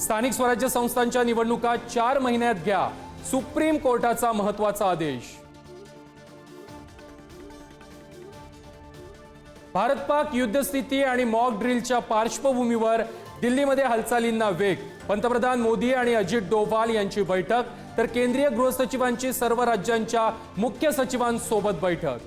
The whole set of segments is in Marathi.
स्थानिक स्वराज्य संस्थांच्या निवडणुका चार महिन्यात घ्या. सुप्रीम कोर्टाचा महत्त्वाचा आदेश. भारत पाक युद्धस्थिती आणि मॉक ड्रिलच्या पार्श्वभूमीवर दिल्लीमध्ये हालचालींना वेग. पंतप्रधान मोदी आणि अजित डोभाल यांची बैठक तर केंद्रीय गृहसचिवांची सर्व राज्यांच्या मुख्य सचिवांसोबत बैठक.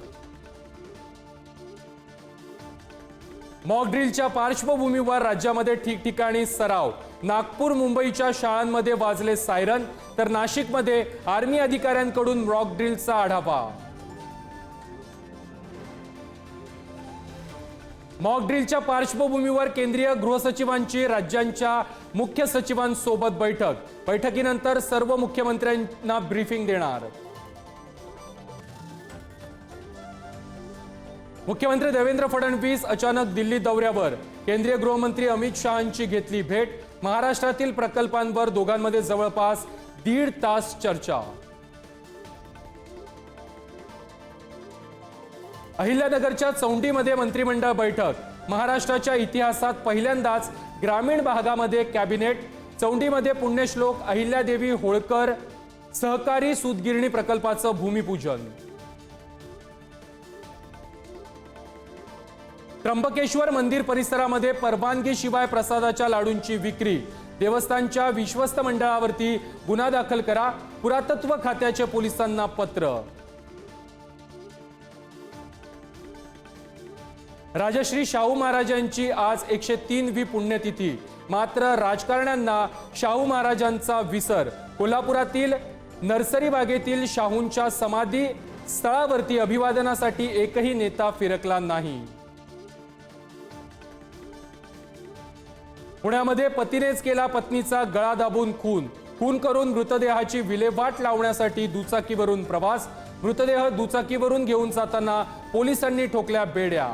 मॉक ड्रिलच्या पार्श्वभूमीवर राज्यामध्ये ठिकठिकाणी सराव. नागपूर मुंबईच्या शाळांमध्ये वाजले सायरन तर नाशिकमध्ये आर्मी अधिकाऱ्यांकडून मॉक ड्रिलचा आढावा. मॉक ड्रिलच्या पार्श्वभूमीवर केंद्रीय गृहसचिवांची राज्यांच्या मुख्य सचिवांसोबत बैठक. बैठकीनंतर सर्व मुख्यमंत्र्यांना ब्रीफिंग देणार. मुख्यमंत्री देवेंद्र फडणवीस अचानक दिल्ली दौऱ्यावर. केंद्रीय गृहमंत्री अमित शहांची घेतली भेट. महाराष्ट्रातील प्रकल्पांवर दोघांमध्ये जवळपास दीड तास चर्चा. अहिल्यानगरच्या चौंडीमध्ये मंत्रिमंडळ बैठक. महाराष्ट्राच्या इतिहासात पहिल्यांदाच ग्रामीण भागामध्ये कॅबिनेट. चौंडीमध्ये पुण्यश्लोक अहिल्यादेवी होळकर सहकारी सूतगिरणी प्रकल्पाचं भूमिपूजन. त्र्यंबकेश्वर मंदिर परिसरामध्ये परवानगीशिवाय प्रसादाच्या लाडूंची विक्री. देवस्थानच्या विश्वस्त मंडळावरती गुन्हा दाखल करा. पुरातत्व खात्याचे पोलिसांना पत्र. राजश्री शाहू महाराजांची आज एकशे तीन वी पुण्यतिथी. मात्र राजकारण्यांना शाहू महाराजांचा विसर. कोल्हापुरातील नर्सरी बागेतील शाहूंच्या समाधी स्थळावरती अभिवादनासाठी एकही नेता फिरकला नाही. पुण्यामध्ये पतीनेच केला पत्नीचा गळा दाबून खून. खून करून मृतदेहाची विल्हेवाट लावण्यासाठी दुचाकीवरून प्रवास. मृतदेह दुचाकीवरून घेऊन जाताना पोलिसांनी ठोकल्या बेड्या.